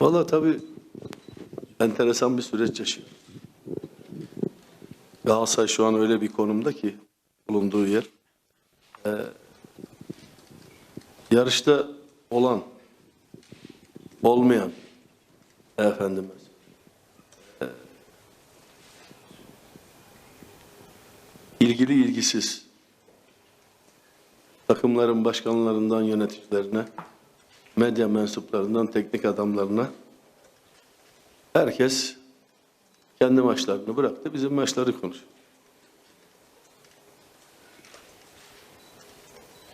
Valla tabii enteresan bir süreç yaşıyor. Galatasaray şu an öyle bir konumda ki bulunduğu yer. Ee, yarışta olan, olmayan efendimiz. ee, ilgili ilgisiz takımların başkanlarından yöneticilerine, medya mensuplarından teknik adamlarına herkes kendi maçlarını bıraktı. Bizim maçları konuşuyor.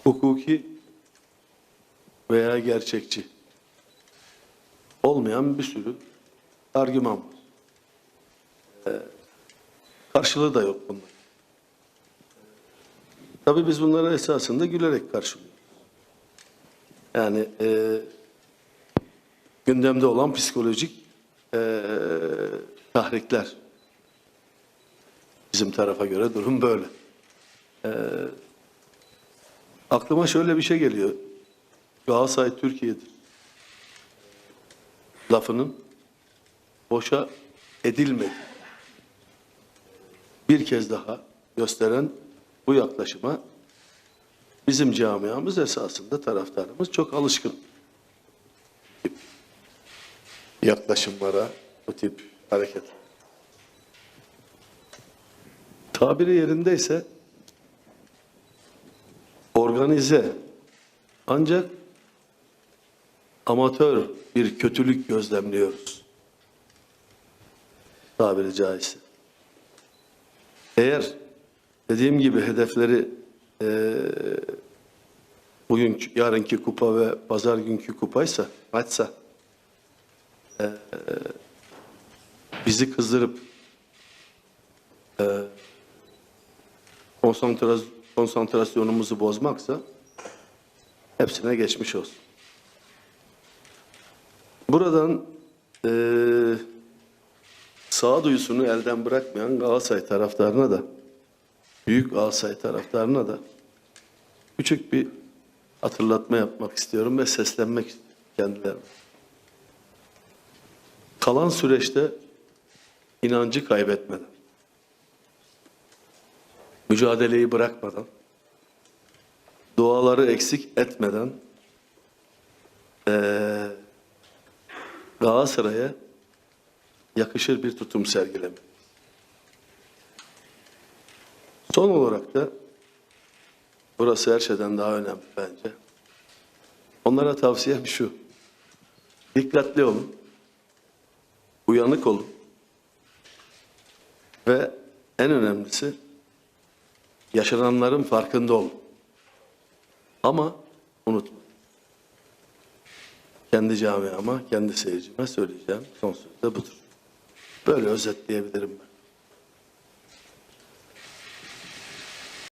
Hukuki veya gerçekçi olmayan bir sürü argüman var. Ee, karşılığı da yok bunlar. Tabii biz bunlara esasında gülerek karşılıyoruz. Yani e, gündemde olan psikolojik e, tahrikler. Bizim tarafa göre durum böyle. E, aklıma şöyle bir şey geliyor. Galatasaray Türkiye'dir. Lafının boşa edilmedi. Bir kez daha gösteren bu yaklaşıma bizim camiamız esasında taraftarımız çok alışkın. Bu tip yaklaşımlara, bu tip hareket. Tabiri yerindeyse organize ancak amatör bir kötülük gözlemliyoruz. Tabiri caizse. Eğer dediğim gibi hedefleri eee bugün yarınki kupa ve pazar günkü kupaysa, maçsa eee, bizi kızdırıp konsantra- konsantrasyonumuzu bozmaksa hepsine geçmiş olsun. Buradan eee sağduyusunu elden bırakmayan Galatasaray taraftarına da büyük Galatasaray taraftarına da küçük bir hatırlatma yapmak istiyorum ve seslenmek kendilerine. Kalan süreçte inancı kaybetmeden, mücadeleyi bırakmadan, duaları eksik etmeden eee Galatasaray'a yakışır bir tutum sergilemek. Son olarak da burası her şeyden daha önemli bence. Onlara tavsiyem şu. Dikkatli olun. Uyanık olun. Ve en önemlisi yaşananların farkında olun. Ama unutma. Kendi camiama, kendi seyircime söyleyeceğim son söz de budur. Böyle özetleyebilirim ben.